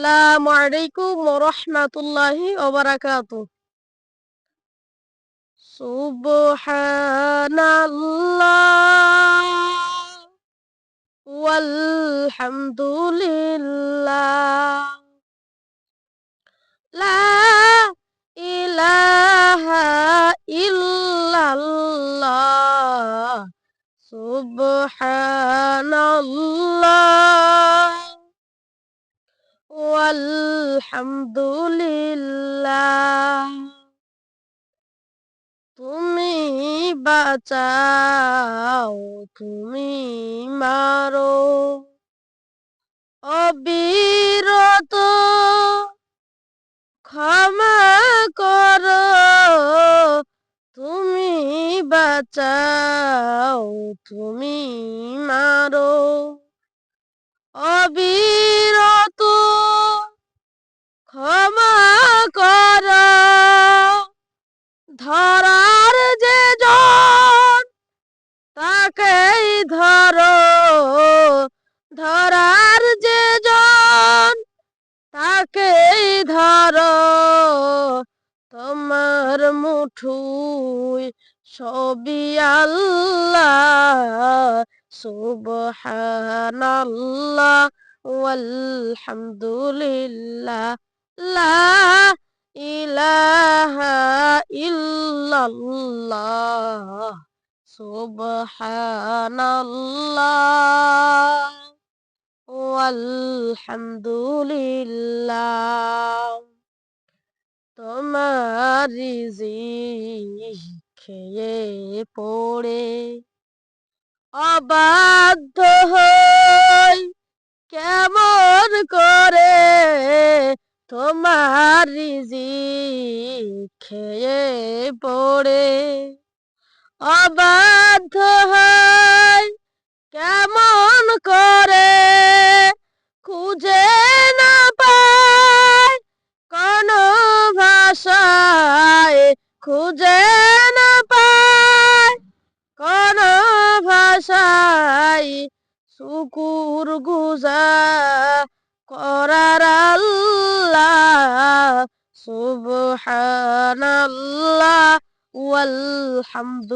আসসালামু আলাইকুম ওরহমাতুল্লাহি ওবারাকাতু সুবহানাল্লাহ ওয়ালহামদুলিল্লাহ। লা ইলাহা ইল্লাল্লাহ। সুবহানাল্লাহ। আলহামদুলিল্লাহ তুমি বাঁচাও তুমি মারো। অবিরত ক্ষমা করো তুমি বাঁচাও তুমি মারো। ধরার যে জন, তাকেই ধরো। ধরার যে জন, তাকেই ধরো। তোমার মুঠুই সবি আল্লাহ, সুবহানাল্লাহ, ওয়ালহামদুলিল্লাহ, লা ইলাহা ইল্লাল্লাহ সুবহানাল্লাহ তোমার রিজিক খেয়ে পড়ে অবাধ্য হই কেমন করে? তোমার অবাধ্য হয়। কেমন করে খুঁজে না পায়। কোন ভাষায় খুঁজে না পায়। কোন ভাষায় শুকুর গুজার করার আল্লাহ, সুবহানাল্লাহ। ওয়ালহামদুলিল্লাহ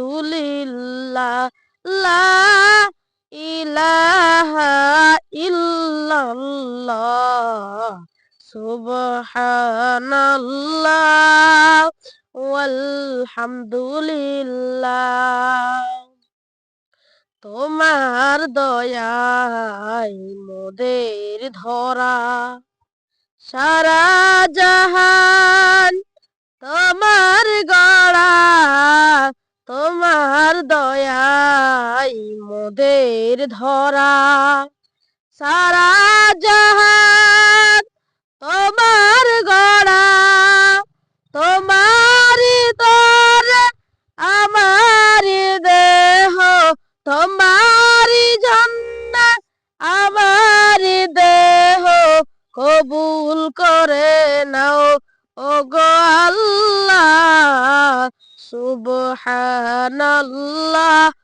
লা ইলাহা ইল্লাল্লাহ সুবহানাল্লাহ ওয়ালহামদুলিল্লাহ। তোমার দয়াই মোদের ধরা সারা জাহান তোমার মোদের ধরা। সারা জাহান তোমার গড়া। তোমারি তোর আমার দেহ। তোমারি জন্য আমার দেহ। কবুল করে নাও ও গো আল্লাহ, সুবহানাল্লাহ।